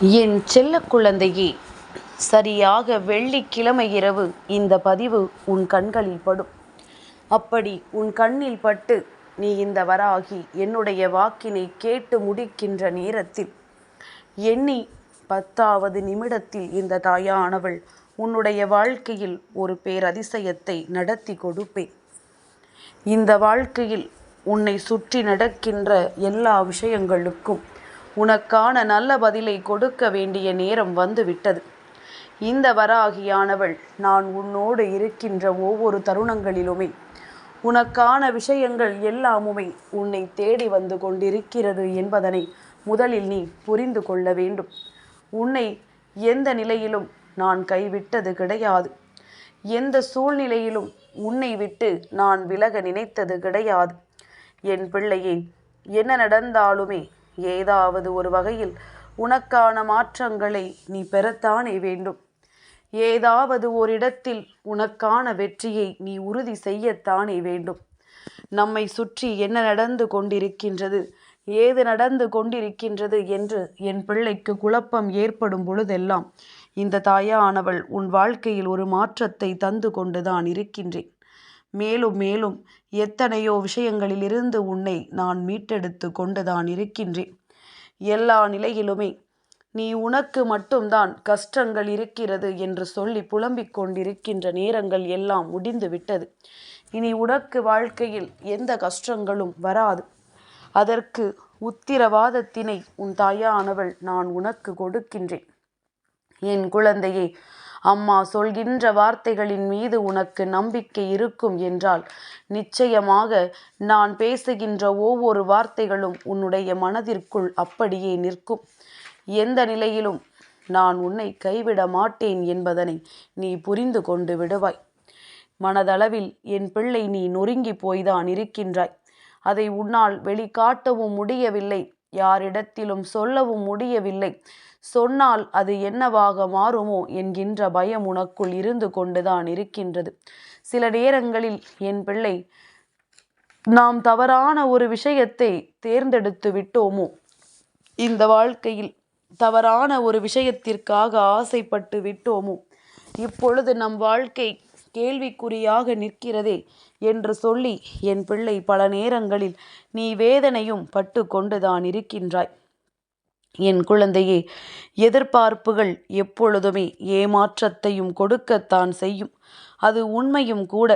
என் செல்ல குழந்தையே சரியாக வெள்ளிக்கிழமை இரவு இந்த பதிவு உன் கண்களில் படும். அப்படி உன் கண்ணில் பட்டு நீ இந்த வராகி என்னுடைய வாக்கினை கேட்டு முடிக்கின்ற நேரத்தில் எண்ணி பத்தாவது நிமிடத்தில் இந்த தாயானவள் உன்னுடைய வாழ்க்கையில் ஒரு பேரதிசயத்தை நடத்தி கொடுப்பேன். இந்த வாழ்க்கையில் உன்னை சுற்றி நடக்கின்ற எல்லா விஷயங்களுக்கும் உனக்கான நல்ல பதிலை கொடுக்க வேண்டிய நேரம் வந்துவிட்டது. இந்த வராகியானவள் நான் உன்னோடு இருக்கின்ற ஒவ்வொரு தருணங்களிலுமே உனக்கான விஷயங்கள் எல்லாமுமே உன்னை தேடி வந்து கொண்டிருக்கிறது என்பதனை முதலில் நீ புரிந்து கொள்ள வேண்டும். உன்னை எந்த நிலையிலும் நான் கைவிட்டது கிடையாது. எந்த சூழ்நிலையிலும் உன்னை விட்டு நான் விலக நினைத்தது கிடையாது. என் பிள்ளையே என்ன நடந்தாலுமே ஏதாவது ஒரு வகையில் உனக்கான மாற்றங்களை நீ பெறத்தானே வேண்டும். ஏதாவது ஓரிடத்தில் உனக்கான வெற்றியை நீ உறுதி செய்யத்தானே வேண்டும். நம்மை சுற்றி என்ன நடந்து கொண்டிருக்கின்றது ஏது நடந்து கொண்டிருக்கின்றது என்று என் பிள்ளைக்கு குழப்பம் ஏற்படும் பொழுதெல்லாம் இந்த தாயானவள் உன் வாழ்க்கையில் ஒரு மாற்றத்தை தந்து கொண்டுதான் இருக்கின்றேன். மேலும் மேலும் எத்தனையோ விஷயங்களிலிருந்து உன்னை நான் மீட்டெடுத்து கொண்டுதான் இருக்கின்றேன். எல்லா நிலையிலுமே நீ உனக்கு மட்டும்தான் கஷ்டங்கள் இருக்கிறது என்று சொல்லி புலம்பிக் கொண்டிருக்கின்ற நேரங்கள் எல்லாம் முடிந்து விட்டது. இனி உனக்கு வாழ்க்கையில் எந்த கஷ்டங்களும் வராது. அதற்கு உத்திரவாதத்தினை உன் தாயானவள் நான் உனக்கு கொடுக்கின்றேன். என் குழந்தையே அம்மா சொல்கின்ற வார்த்தைகளின் மீது உனக்கு நம்பிக்கை இருக்கும் என்றால் நிச்சயமாக நான் பேசுகின்ற ஒவ்வொரு வார்த்தைகளும் உன்னுடைய மனதிற்குள் அப்படியே நிற்கும். எந்த நிலையிலும் நான் உன்னை கைவிட மாட்டேன் என்பதனை நீ புரிந்து கொண்டு விடுவாய். மனதளவில் என் பிள்ளை நீ நொறுங்கி போய்தான் இருக்கின்றாய். அதை உன்னால் வெளிக்காட்டவும் முடியவில்லை. யாரிடத்திலும் சொல்லவும் முடியவில்லை. சொன்னால் அது என்னவாக மாறுமோ என்கின்ற பயம் உனக்குள் இருந்து கொண்டுதான் இருக்கின்றது. சில நேரங்களில் என் பிள்ளை நாம் தவறான ஒரு விஷயத்தை தேர்ந்தெடுத்து விட்டோமோ? இந்த வாழ்க்கையில் தவறான ஒரு விஷயத்திற்காக ஆசைப்பட்டு விட்டோமோ? இப்பொழுது நம் வாழ்க்கை கேள்விக்குறியாக நிற்கிறதே என்று சொல்லி என் பிள்ளை பல நேரங்களில் நீ வேதனையும் பட்டு கொண்டுதான் இருக்கின்றாய். என் குழந்தையே எதிர்பார்ப்புகள் எப்பொழுதுமே ஏமாற்றத்தையும் கொடுக்கத்தான் செய்யும். அது உண்மையும் கூட.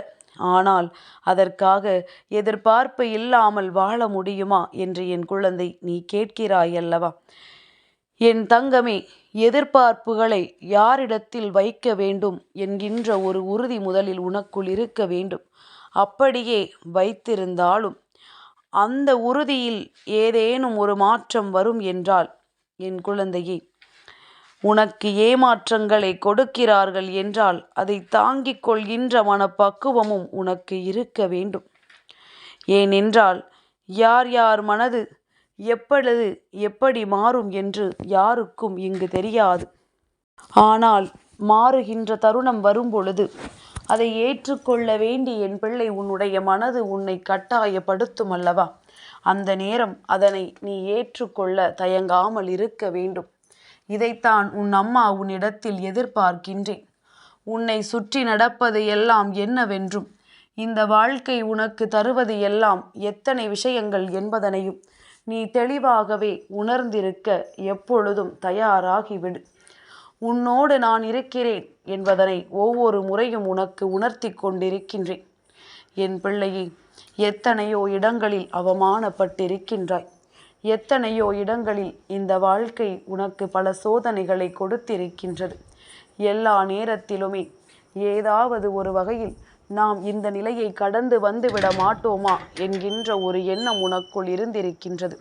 ஆனால் அதற்காக எதிர்பார்ப்பு இல்லாமல் வாழ முடியுமா என்று என் குழந்தை நீ கேட்கிறாய் அல்லவா? என் தங்கமே எதிர்பார்ப்புகளை யாரிடத்தில் வைக்க வேண்டும்? என்கின்ற ஒரு உறுதி முதலில் உனக்குள் இருக்க வேண்டும். அப்படியே வைத்திருந்தாலும் அந்த உறுதியில் ஏதேனும் ஒரு மாற்றம் வரும் என்றால் என் குழந்தையே உனக்கு ஏமாற்றங்களை கொடுக்கிறார்கள் என்றால் அதை தாங்கிக் கொள்கின்ற மனப்பக்குவமும் உனக்கு இருக்க வேண்டும். ஏனென்றால் யார் யார் மனது எப்பொழுது எப்படி மாறும் என்று யாருக்கும் இங்கு தெரியாது. ஆனால் மாறுகின்ற தருணம் வரும்பொழுது அதை ஏற்றுக்கொள்ள வேண்டி என் பிள்ளை உன்னுடைய மனது உன்னை கட்டாயப்படுத்தும் அல்லவா? அந்த நேரம் அதனை நீ ஏற்றுக்கொள்ள தயங்காமல் இருக்க வேண்டும். இதைத்தான் உன் அம்மா உன்னிடத்தில் எதிர்பார்க்கின்றேன். உன்னை சுற்றி நடப்பது எல்லாம் என்னவென்றும் இந்த வாழ்க்கை உனக்கு தருவது எல்லாம் எத்தனை விஷயங்கள் என்பதனையும் நீ தெளிவாகவே உணர்ந்திருக்க எப்பொழுதும் தயாராகிவிடு. உன்னோடு நான் இருக்கிறேன் என்பதனை ஒவ்வொரு முறையும் உனக்கு உணர்த்தி கொண்டிருக்கின்றேன். என் பிள்ளையை எத்தனையோ இடங்களில் அவமானப்பட்டிருக்கின்றாய். எத்தனையோ இடங்களில் இந்த வாழ்க்கை உனக்கு பல சோதனைகளை கொடுத்திருக்கின்றது. எல்லா நேரத்திலுமே ஏதாவது ஒரு வகையில் நாம் இந்த நிலையை கடந்து வந்துவிட மாட்டோமா என்கின்ற ஒரு எண்ணம் உனக்குள் இருந்திருக்கின்றது.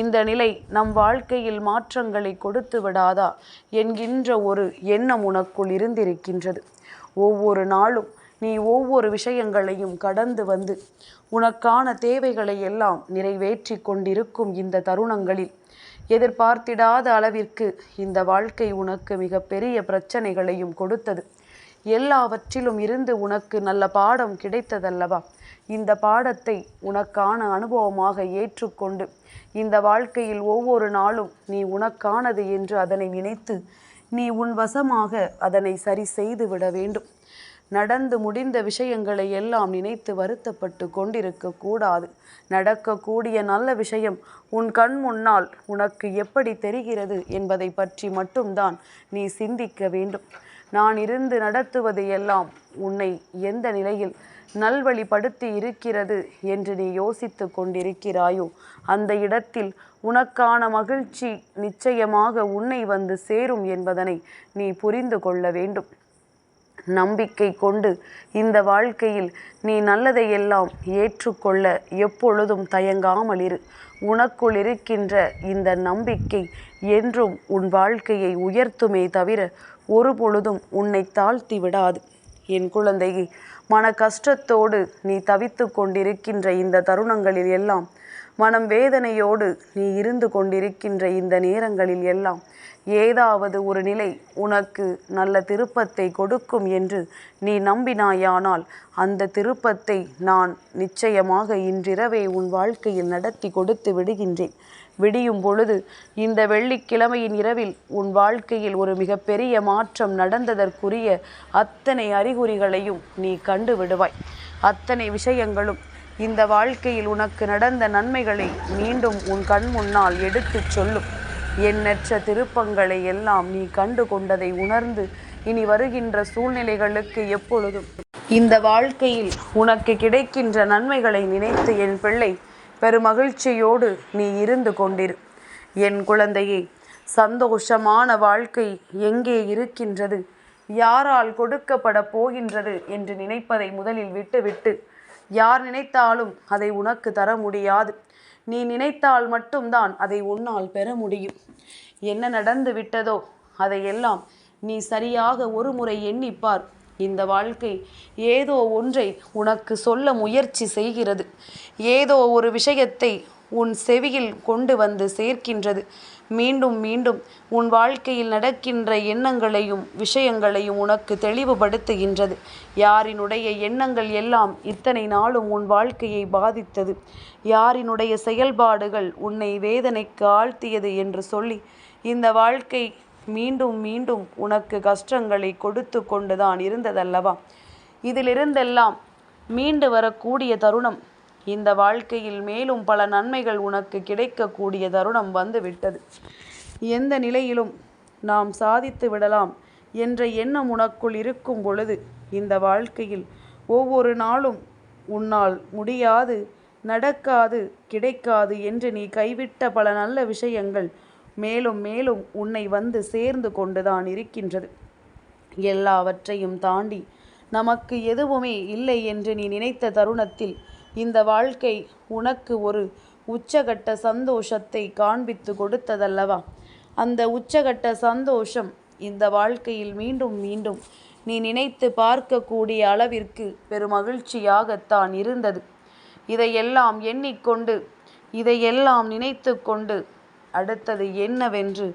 இந்த நிலை நம் வாழ்க்கையில் மாற்றங்களை கொடுத்து விடாதா என்கின்ற ஒரு எண்ணம் உனக்குள் இருந்திருக்கின்றது. ஒவ்வொரு நாளும் நீ ஒவ்வொரு விஷயங்களையும் கடந்து வந்து உனக்கான தேவைகளை எல்லாம் நிறைவேற்றி கொண்டிருக்கும் இந்த தருணங்களில் எதிர்பார்த்திடாத அளவிற்கு இந்த வாழ்க்கை உனக்கு மிக பெரிய பிரச்சனைகளையும் கொடுத்தது. எல்லாவற்றிலும் இருந்து உனக்கு நல்ல பாடம் கிடைத்ததல்லவா? இந்த பாடத்தை உனக்கான அனுபவமாக ஏற்றுக்கொண்டு இந்த வாழ்க்கையில் ஒவ்வொரு நாளும் நீ உனக்கானது என்று அதனை நினைத்து நீ உன் வசமாக அதனை சரி செய்து விட வேண்டும். நடந்து முடிந்த விஷயங்களை எல்லாம் நினைத்து வருத்தப்பட்டு கொண்டிருக்க கூடாது. நடக்கக்கூடிய நல்ல விஷயம் உன் கண் முன்னால் உனக்கு எப்படி தெரிகிறது என்பதை பற்றி மட்டும்தான் நீ சிந்திக்க வேண்டும். நான் இருந்து நடத்துவது எல்லாம் உன்னை எந்த நிலையில் நல்வழிப்படுத்தி இருக்கிறது என்று நீ யோசித்து கொண்டிருக்கிறாயோ அந்த இடத்தில் உனக்கான மகிழ்ச்சி நிச்சயமாக உன்னை வந்து சேரும் என்பதனை நீ புரிந்து கொள்ள வேண்டும். நம்பிக்கை கொண்டு இந்த வாழ்க்கையில் நீ நல்லதையெல்லாம் ஏற்றுக்கொள்ள எப்பொழுதும் தயங்காமல் இரு. உனக்குள் இருக்கின்ற இந்த நம்பிக்கை என்றும் உன் வாழ்க்கையை உயர்த்துமே தவிர ஒரு பொழுதும் உன்னை தாழ்த்தி விடாது. என் குழந்தையை மன கஷ்டத்தோடு நீ தவித்து கொண்டிருக்கின்ற இந்த தருணங்களில் எல்லாம் மனம் வேதனையோடு நீ இருந்து கொண்டிருக்கின்ற இந்த நேரங்களில் எல்லாம் ஏதாவது ஒரு நிலை உனக்கு நல்ல திருப்பத்தை கொடுக்கும் என்று நீ நம்பினாயானால் அந்த திருப்பத்தை நான் நிச்சயமாக இன்றிரவே உன் வாழ்க்கையில் நடத்தி கொடுத்து விடுகின்றேன். விடியும் பொழுது இந்த வெள்ளிக்கிழமையின் இரவில் உன் வாழ்க்கையில் ஒரு மிகப்பெரிய மாற்றம் நடந்ததற்குரிய அத்தனை அறிகுறிகளையும் நீ கண்டு விடுவாய். அத்தனை விஷயங்களும் இந்த வாழ்க்கையில் உனக்கு நடந்த நன்மைகளை மீண்டும் உன் கண் முன்னால் எடுத்துச் சொல்லும். எண்ணற்ற திருப்பங்களை எல்லாம் நீ கண்டு கொண்டதை உணர்ந்து இனி வருகின்ற சூழ்நிலைகளுக்கு எப்பொழுதும். இந்த வாழ்க்கையில் உனக்கு கிடைக்கின்ற நன்மைகளை நினைத்து என் பிள்ளை பெருமகிழ்ச்சியோடு நீ இருந்து கொண்டிரு. என் குழந்தையே சந்தோஷமான வாழ்க்கை எங்கே இருக்கின்றது? யாரால் கொடுக்கப்பட போகின்றது என்று நினைப்பதை முதலில் விட்டுவிட்டு யார் நினைத்தாலும் அதை உனக்கு தர முடியாது. நீ நினைத்தால் மட்டும்தான் அதை உன்னால் பெற முடியும். என்ன நடந்து விட்டதோ அதையெல்லாம் நீ சரியாக ஒரு முறை எண்ணிப்பார். இந்த வாழ்க்கை ஏதோ ஒன்றை உனக்கு சொல்ல முயற்சி செய்கிறது. ஏதோ ஒரு விஷயத்தை உன் செவியில் கொண்டு வந்து சேர்க்கின்றது. மீண்டும் மீண்டும் உன் வாழ்க்கையில் நடக்கின்ற எண்ணங்களையும் விஷயங்களையும் உனக்கு தெளிவுபடுத்துகின்றது. யாரினுடைய எண்ணங்கள் எல்லாம் இத்தனை நாளும் உன் வாழ்க்கையை பாதித்தது. யாரினுடைய செயல்பாடுகள் உன்னை வேதனைக்கு ஆழ்த்தியது என்று சொல்லி இந்த வாழ்க்கை மீண்டும் மீண்டும் உனக்கு கஷ்டங்களை கொடுத்து கொண்டுதான் இருந்ததல்லவா? இதிலிருந்தெல்லாம் மீண்டு வரக்கூடிய தருணம் இந்த வாழ்க்கையில் மேலும் பல நன்மைகள் உனக்கு கிடைக்கக்கூடிய தருணம் வந்து விட்டது எந்த நிலையிலும் நாம் சாதித்து விடலாம் என்ற எண்ணம் உனக்குள் இருக்கும் பொழுது இந்த வாழ்க்கையில் ஒவ்வொரு நாளும் உன்னால் முடியாது நடக்காது கிடைக்காது என்று நீ கைவிட்ட பல நல்ல விஷயங்கள் மேலும் மேலும் உன்னை வந்து சேர்ந்து கொண்டுதான் இருக்கின்றது. எல்லாவற்றையும் தாண்டி நமக்கு எதுவுமே இல்லை என்று நீ நினைத்த தருணத்தில் இந்த வாழ்க்கை உனக்கு ஒரு உச்சகட்ட சந்தோஷத்தை காண்பித்து கொடுத்ததல்லவா? அந்த உச்சகட்ட சந்தோஷம் இந்த வாழ்க்கையில் மீண்டும் மீண்டும் நீ நினைத்து பார்க்கக்கூடிய அளவிற்கு பெருமகிழ்ச்சியாகத்தான் இருந்தது. இதையெல்லாம் எண்ணிக்கொண்டு இதையெல்லாம் நினைத்து கொண்டு அடுத்தது என்னவென்று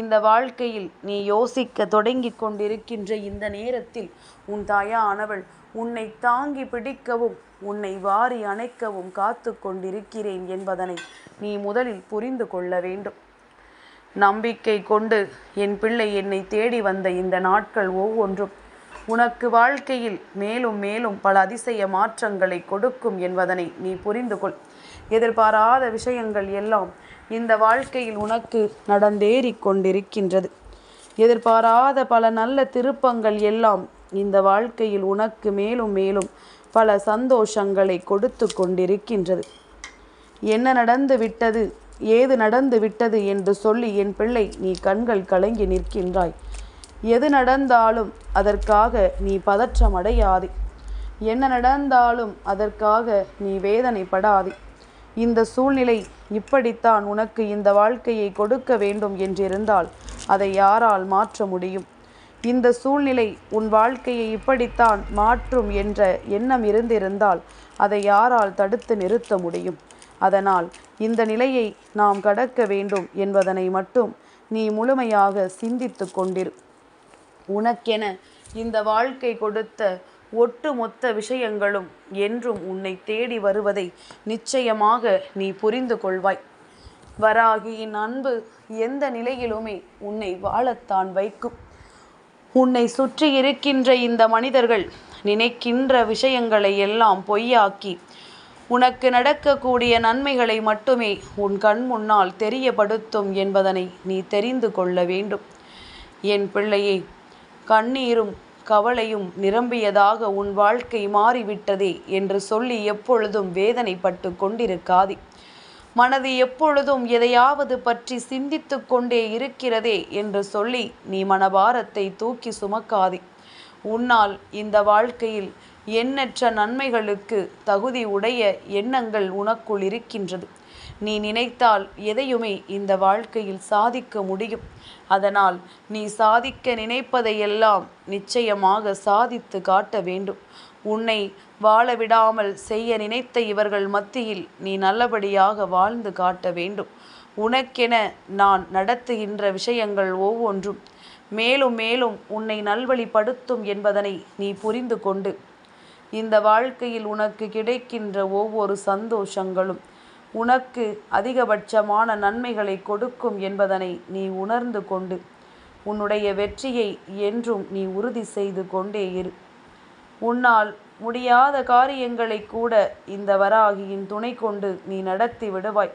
இந்த வாழ்க்கையில் நீ யோசிக்க தொடங்கி கொண்டிருக்கின்ற இந்த நேரத்தில் உன் தாயானவள் உன்னை தாங்கி பிடிக்கவும் உன்னை வாரி அணைக்கவும் காத்து கொண்டிருக்கிறேன் என்பதனை நீ முதலில் புரிந்து கொள்ள வேண்டும். நம்பிக்கை கொண்டு என் பிள்ளை என்னை தேடி வந்த இந்த நாட்கள் ஒவ்வொன்றும் உனக்கு வாழ்க்கையில் மேலும் மேலும் பல அதிசய மாற்றங்களை கொடுக்கும் என்பதனை நீ புரிந்து கொள். எதிர்பாராத விஷயங்கள் எல்லாம் இந்த வாழ்க்கையில் உனக்கு நடந்தேறிக் கொண்டிருக்கின்றது. எதிர்பாராத பல நல்ல திருப்பங்கள் எல்லாம் இந்த வாழ்க்கையில் உனக்கு மேலும் மேலும் பல சந்தோஷங்களை கொடுத்து கொண்டிருக்கின்றது. என்ன நடந்து விட்டது? ஏது நடந்து விட்டது என்று சொல்லி என் பிள்ளை நீ கண்கள் கலங்கி நிற்கின்றாய். எது நடந்தாலும் அதற்காக நீ பதற்றமடையாதே என்ன நடந்தாலும் அதற்காக நீ வேதனைப்படாதே. இந்த சூழ்நிலை இப்படித்தான் உனக்கு இந்த வாழ்க்கையை கொடுக்க வேண்டும் என்றிருந்தால் அதை யாரால் மாற்ற முடியும்? இந்த சூழ்நிலை உன் வாழ்க்கையை இப்படித்தான் மாற்றும் என்ற எண்ணம் இருந்திருந்தால் அதை யாரால் தடுத்து நிறுத்த முடியும்? அதனால் இந்த நிலையை நாம் கடக்க வேண்டும் என்பதனை மட்டும் நீ முழுமையாக சிந்தித்து கொண்டிரு. உனக்கென இந்த வாழ்க்கை கொடுத்த ஒட்டுமொத்த விஷயங்களும் என்றும் உன்னை தேடி வருவதை நிச்சயமாக நீ புரிந்து கொள்வாய். வராகியின் அன்பு எந்த நிலையிலுமே உன்னை வாழத்தான் வைக்கும். உன்னை சுற்றி இருக்கின்ற இந்த மனிதர்கள் நினைக்கின்ற விஷயங்களை எல்லாம் பொய்யாக்கி உனக்கு நடக்கக்கூடிய நன்மைகளை மட்டுமே உன் கண் முன்னால் தெரியப்படுத்தும் என்பதனை நீ தெரிந்து கொள்ள வேண்டும். என் பிள்ளையை கண்ணீரும் கவலையும் நிரம்பியதாக உன் வாழ்க்கை மாறிவிட்டதே என்று சொல்லி எப்பொழுதும் வேதனைப்பட்டு கொண்டிருக்காதே. மனது எப்பொழுதும் எதையாவது பற்றி சிந்தித்து கொண்டே இருக்கிறதே என்று சொல்லி நீ மனபாரத்தை தூக்கி சுமக்காதே. உன்னால் இந்த வாழ்க்கையில் எண்ணற்ற நன்மைகளுக்கு தகுதி உடைய எண்ணங்கள் உனக்குள் இருக்கின்றது. நீ நினைத்தால் எதையுமே இந்த வாழ்க்கையில் சாதிக்க முடியும். அதனால் நீ சாதிக்க நினைப்பதையெல்லாம் நிச்சயமாக சாதித்து காட்ட வேண்டும். உன்னை வாழ விடாமல் செய்ய நினைத்த இவர்கள் மத்தியில் நீ நல்லபடியாக வாழ்ந்து காட்ட வேண்டும். உனக்கென நான் நடத்துகின்ற விஷயங்கள் ஒவ்வொன்றும். மேலும் மேலும் உன்னை நல்வழிப்படுத்தும் என்பதனை நீ புரிந்து கொண்டு. இந்த வாழ்க்கையில் உனக்கு கிடைக்கின்ற ஒவ்வொரு சந்தோஷங்களும் உனக்கு அதிகபட்சமான நன்மைகளை கொடுக்கும் என்பதனை நீ உணர்ந்து கொண்டு உன்னுடைய வெற்றியை என்றும் நீ உறுதி செய்து கொண்டே இரு. உன்னால் முடியாத காரியங்களை கூட இந்த வராகியின் துணை கொண்டு நீ நடத்தி விடுவாய்.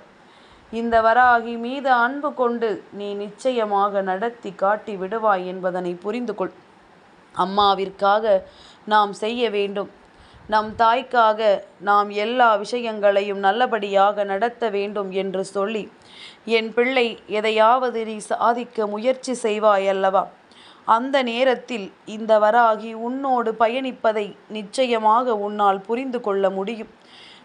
இந்த வராகி மீது அன்பு கொண்டு நீ நிச்சயமாக நடத்தி காட்டி விடுவாய் என்பதனை புரிந்து கொள் அம்மாவிற்காக நாம் செய்ய வேண்டும். நம் தாய்க்காக நாம் எல்லா விஷயங்களையும் நல்லபடியாக நடத்த வேண்டும் என்று சொல்லி என் பிள்ளை எதையாவது நீ சாதிக்க முயற்சி செய்வாய் அல்லவா? அந்த நேரத்தில் இந்த வராகி உன்னோடு பயணிப்பதை நிச்சயமாக உன்னால் புரிந்து கொள்ள முடியும்.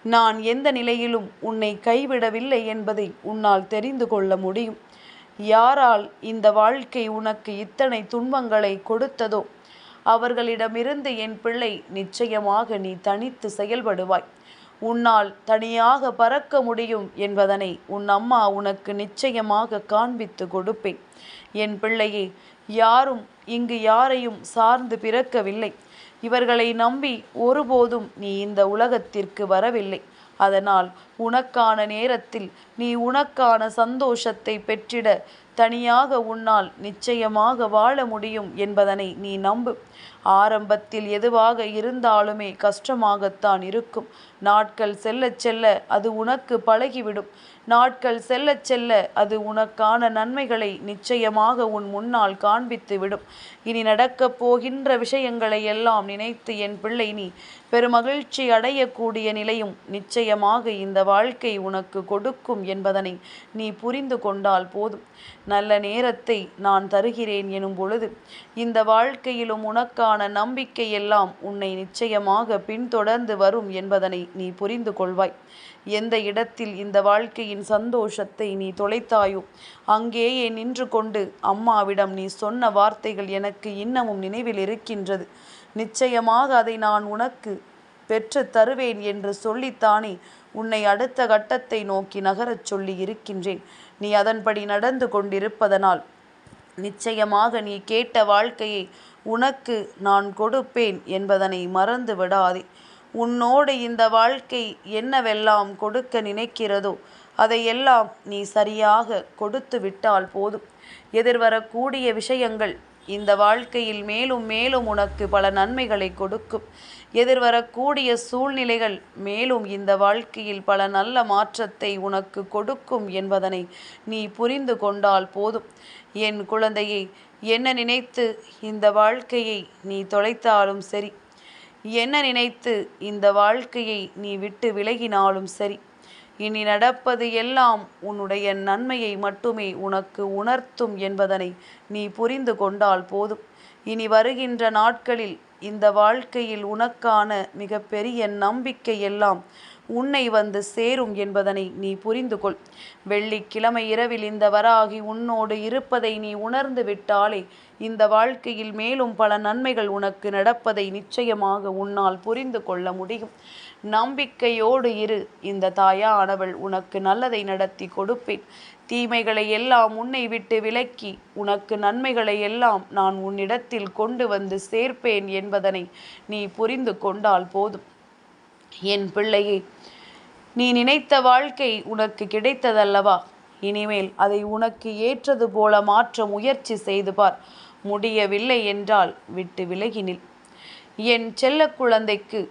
நான் எந்த நிலையிலும் உன்னை கைவிடவில்லை என்பதை உன்னால் தெரிந்து கொள்ள முடியும். யாரால் இந்த வாழ்க்கை உனக்கு இத்தனை துன்பங்களை கொடுத்ததோ அவர்களிடமிருந்து என் பிள்ளை நிச்சயமாக நீ தனித்து செயல்படுவாய். உன்னால் தனியாக பறக்க முடியும் என்பதனை உன் அம்மா உனக்கு நிச்சயமாக காண்பித்து கொடுப்பேன். என் பிள்ளையே யாரும் இங்கு யாரையும் சார்ந்து பிறக்கவில்லை. இவர்களை நம்பி ஒருபோதும் நீ இந்த உலகத்திற்கு வரவில்லை. அதனால் உனக்கான நேரத்தில் நீ உனக்கான சந்தோஷத்தை பெற்றிட தனியாக உன்னால் நிச்சயமாக வாழ முடியும் என்பதனை நீ நம்பு. ஆரம்பத்தில் எதுவாக இருந்தாலுமே கஷ்டமாகத்தான் இருக்கும். நாட்கள் செல்ல செல்ல அது உனக்கு பழகிவிடும். நாட்கள் செல்ல செல்ல அது உனக்கான நன்மைகளை நிச்சயமாக உன் முன்னால் காண்பித்து விடும். இனி நடக்கப் போகின்ற விஷயங்களை எல்லாம் நினைத்து என் பிள்ளை நீ பெருமகிழ்ச்சி அடையக்கூடிய நிலையும் நிச்சயமாக இந்த வாழ்க்கை உனக்கு கொடுக்கும் என்பதனை நீ புரிந்து கொண்டால் போதும். நல்ல நேரத்தை நான் தருகிறேன் எனும் பொழுது இந்த வாழ்க்கையிலும் உனக்கான நம்பிக்கை எல்லாம் உன்னை நிச்சயமாக பின்தொடர்ந்து வரும் என்பதனை நீ புரிந்து கொள்வாய். எந்த இடத்தில் இந்த வாழ்க்கையின் சந்தோஷத்தை நீ தொலைத்தாயோ அங்கேயே நின்று கொண்டு அம்மாவிடம் நீ சொன்ன வார்த்தைகள் எனக்கு இன்னமும் நினைவில் இருக்கின்றது. நிச்சயமாக அதை நான் உனக்கு பெற்று தருவேன் என்று சொல்லித்தானே உன்னை அடுத்த கட்டத்தை நோக்கி நகரச் சொல்லி இருக்கின்றேன். நீ அதன்படி நடந்து கொண்டிருப்பதனால் நிச்சயமாக நீ கேட்ட வாழ்க்கையை உனக்கு நான் கொடுப்பேன் என்பதனை மறந்து விடாதே. உன்னோடு இந்த வாழ்க்கை என்னவெல்லாம் கொடுக்க நினைக்கிறதோ அதையெல்லாம் நீ சரியாக கொடுத்து விட்டால் போதும். எதிர்வரக்கூடிய விஷயங்கள் இந்த வாழ்க்கையில் மேலும் மேலும் உனக்கு பல நன்மைகளை கொடுக்கும். எதிர்வரக்கூடிய சூழ்நிலைகள் மேலும் இந்த வாழ்க்கையில் பல நல்ல மாற்றத்தை உனக்கு கொடுக்கும் என்பதனை நீ புரிந்து கொண்டால் போதும். என் குழந்தையை என்ன நினைத்து இந்த வாழ்க்கையை நீ தொலைத்தாலும் சரி. என்ன நினைத்து இந்த வாழ்க்கையை நீ விட்டு விலகினாலும் சரி. இனி நடப்பது எல்லாம் உன்னுடைய நன்மையை மட்டுமே உனக்கு உணர்த்தும் என்பதனை நீ புரிந்து கொண்டால் போதும். இனி வருகின்ற நாட்களில் இந்த வாழ்க்கையில் உனக்கான மிகப்பெரிய நம்பிக்கை எல்லாம் உன்னை வந்து சேரும் என்பதனை நீ புரிந்து கொள். வெள்ளிக்கிழமை இரவில் இந்த வராகி உன்னோடு இருப்பதை நீ உணர்ந்து விட்டாலே இந்த வாழ்க்கையில் மேலும் பல நன்மைகள் உனக்கு நடப்பதை நிச்சயமாக உன்னால் புரிந்து கொள்ள முடியும். நம்பிக்கையோடு இரு. இந்த தாயானவள் உனக்கு நல்லதை நடத்தி கொடுப்பேன். தீமைகளை எல்லாம் உன்னை விட்டு விலக்கி உனக்கு நன்மைகளை எல்லாம் நான் உன்னிடத்தில் கொண்டு வந்து சேர்ப்பேன் என்பதனை நீ புரிந்து கொண்டால் போதும். என் பிள்ளையே நீ நினைத்த வாழ்க்கை உனக்கு கிடைத்ததல்லவா? இனிமேல் அதை உனக்கு ஏற்றது போல மாற்ற முயற்சி செய்து பார். முடியவில்லை என்றால் விட்டு விலகினில் என் செல்ல குழந்தைக்கு